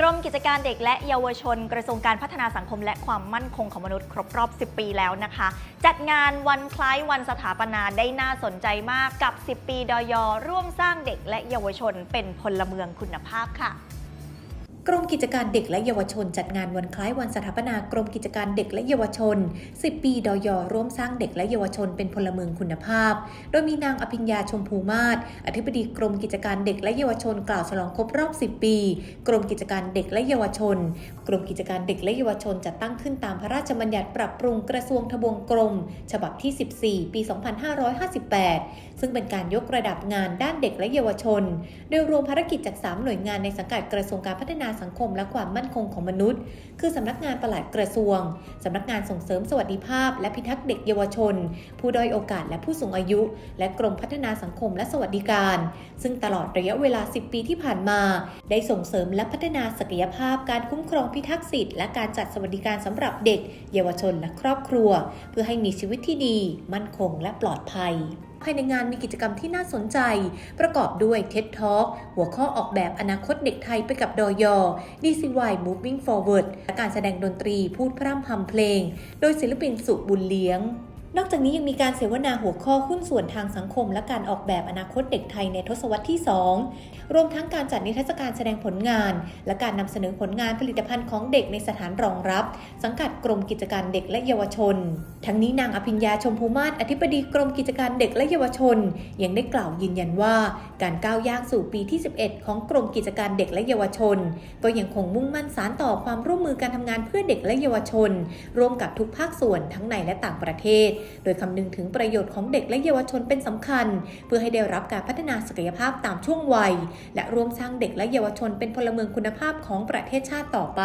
กรมกิจการเด็กและเยาวชนกระทรวงการพัฒนาสังคม และความมั่นคงของมนุษย์ครบรอบ 10 ปีแล้วนะคะ จัดงานวันคล้ายวันสถาปนาได้น่าสนใจมากกับ 10 ปีดอยร่วมสร้างเด็กและเยาวชนเป็นพลเมืองคุณภาพค่ะ กรมกิจการเด็กและเยาวชน จัดงานวันคล้ายวันสถาปนากรมกิจการเด็กและเยาวชน 10 ปีดอยร่วมสร้างเด็กและเยาวชนเป็นพลเมืองคุณภาพ โดยมีนางอภิญญาชมพูมาศอธิบดีกรมกิจการเด็กและเยาวชน กล่าวฉลองครบรอบ 10 ปี กรมกิจการเด็กและเยาวชน กรมกิจการเด็กและเยาวชนจัดตั้งขึ้นตามพระราชบัญญัติปรับปรุงกระทรวงทบวงกรม ฉบับที่ 14 ปี 2558 ซึ่งเป็นการยกระดับงานด้านเด็กและเยาวชน โดยรวมภารกิจจาก 3 หน่วยงานในสังกัดกระทรวงการพัฒนาสังคมและความมั่นคงของมนุษย์ คือสำนักงานปลัดกระทรวง สำนักงานส่งเสริมสวัสดิภาพ และพิทักษ์เด็กเยาวชน ผู้ด้อยโอกาสและผู้สูงอายุ และกรมพัฒนาสังคมและสวัสดิการ ซึ่งตลอดระยะเวลา 10 ปีที่ผ่านมา ได้ส่งเสริมและพัฒนาศักยภาพ การคุ้มครองพิทักษ์สิทธิและการจัดสวัสดิการสำหรับเด็ก เยาวชนและครอบครัว เพื่อให้มีชีวิตที่ดี มั่นคงและปลอดภัยภายในงานมีกิจกรรมที่น่าสนใจ ประกอบด้วยเท็ดท็อกหัวข้อออกแบบอนาคตเด็กไทยไปกับดอยอ DCY Moving Forward และการแสดงดนตรีพูดพร่ำพำเพลง โดยศิลปินสุบุญเลี้ยง นอกจากนี้ยังมีการเสวนาหัวข้อหุ้นส่วนทางสังคม และการออกแบบอนาคตเด็กไทยในทศวรรษที่ 2 รวมทั้งการจัดนิทรรศการแสดงผลงาน และการนำเสนอผลงานผลิตภัณฑ์ของเด็กในสถานรองรับ สังกัดกรมกิจการเด็กและเยาวชน ทั้งนี้นางอภิญญาชมพูมาศอธิบดีกรมกิจการเด็กและเยาวชน ยังได้กล่าวยืนยันว่า การก้าวย่างสู่ปีที่ 11 ของกรมกิจการเด็กและเยาวชน ก็ยังคงมุ่งมั่นสานต่อความร่วมมือการทำงานเพื่อเด็กและเยาวชน ร่วมกับทุกภาคส่วนทั้งในและต่างประเทศโดยคำนึงถึงประโยชน์ของเด็กและเยาวชนเป็นสำคัญ เพื่อให้ได้รับการพัฒนาศักยภาพตามช่วงวัย และร่วมสร้างเด็กและเยาวชนเป็นพลเมืองคุณภาพของประเทศชาติต่อไป